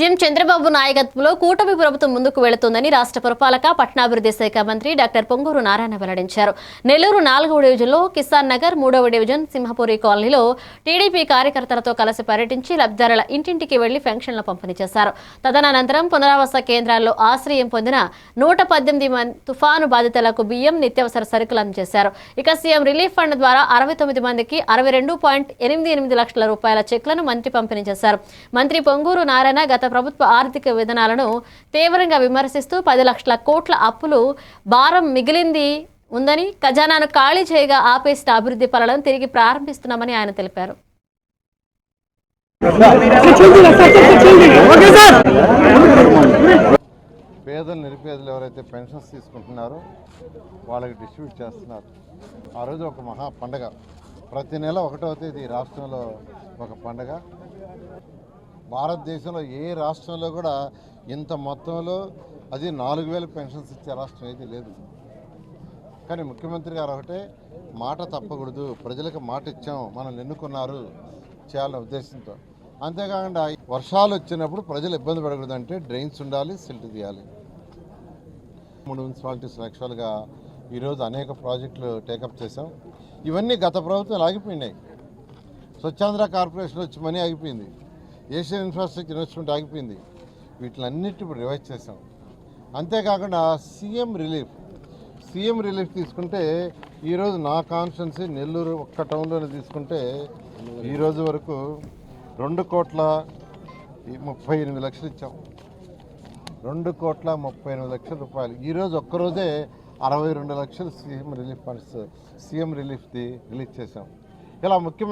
CM Chandrababu నాయకత్వంలో కూటమి ప్రభుత్వం ముందుకు వెళుతుందని రాష్ట్ర పురపాలక పట్టణాభివృద్ధి శాఖ మంత్రి డాక్టర్ పొంగూరు నారాయణ వెల్లడించారు. నెల్లూరు నాలుగవ డివిజన్లో కిసాన్ నగర్ మూడవ డివిజన్ సింహపురి కాలనీలో టీడీపీ కార్యకర్తలతో కలిసి పర్యటించి లబ్ధిదారుల ఇంటింటికి వెళ్ళి పెన్షన్ల పంపిణీ చేశారు. తదనంతరం పునరావాస కేంద్రాల్లో ఆశ్రయం పొందిన నూట పద్దెనిమిది మంది తుఫాను బాధితులకు బియ్యం నిత్యావసర సరుకులు అందజేశారు. ఇక సీఎం రిలీఫ్ ఫండ్ ద్వారా అరవై తొమ్మిది మందికి అరవై రెండు పాయింట్ ఎనిమిది ఎనిమిది లక్షల రూపాయల చెక్లను మంత్రి పంపిణీ చేశారు. మంత్రి పొంగూరు నారాయణ గత ప్రభుత్వ ఆర్థిక విధానాలను తీవ్రంగా విమర్శిస్తూ పది లక్షల కోట్ల అప్పులు భారం మిగిలింది ఉందని ఖజానాను ఖాళీ చేయగా ఆపేసిన అభివృద్ధి పనులను తిరిగి ప్రారంభిస్తున్నామని ఆయన తెలిపారు. పేదలు నిరుపేదలు ఎవరైతే పెన్షన్స్ తీసుకుంటున్నారో వాళ్ళకి డిస్ట్రిబ్యూట్ చేస్తున్నారు. ఆ రోజు ఒక మహా పండగ. ప్రతి నెల ఒకటో తేదీ రాష్ట్రంలో ఒక పండగ. భారతదేశంలో ఏ రాష్ట్రంలో కూడా ఇంత మొత్తంలో అది నాలుగు వేల పెన్షన్స్ ఇచ్చే రాష్ట్రం అయితే లేదు. కానీ ముఖ్యమంత్రి గారు ఒకటే మాట తప్పకూడదు ప్రజలకు మాట ఇచ్చాం మనల్ని ఎన్నుకున్నారు చేయాలనే ఉద్దేశంతో. అంతేకాకుండా వర్షాలు వచ్చినప్పుడు ప్రజలు ఇబ్బంది పడకూడదు అంటే డ్రైన్స్ ఉండాలి సిల్ట్ తీయాలి. మూడు మున్సిపాలిటీస్ యాక్చువల్గా ఈరోజు అనేక ప్రాజెక్టులు టేకప్ చేశాం. ఇవన్నీ గత ప్రభుత్వం ఆగిపోయినాయి స్వచ్ఛాంధ్ర కార్పొరేషన్ వచ్చి మనీ ఆగిపోయింది. ఏషియన్ ఇన్ఫ్రాస్ట్రక్చర్ ఇన్వెస్ట్మెంట్ ఆగిపోయింది. వీటిలన్నిటి ఇప్పుడు రివైజ్ చేసాం అంతేకాకుండా సీఎం రిలీఫ్. సీఎం రిలీఫ్ తీసుకుంటే ఈరోజు నా కాన్స్టెన్సీ నెల్లూరు ఒక్క టౌన్లోనే తీసుకుంటే ఈరోజు వరకు రెండు కోట్ల ముప్పై ఎనిమిది లక్షలు ఇచ్చాం. రెండు కోట్ల ముప్పై ఎనిమిది లక్షల రూపాయలు. ఈరోజు ఒక్కరోజే అరవై రెండు లక్షలు సీఎం రిలీఫ్ ఫండ్స్ సీఎం రిలీఫ్ది రిలీజ్ చేశాం. ఇలా ముఖ్యమంత్రి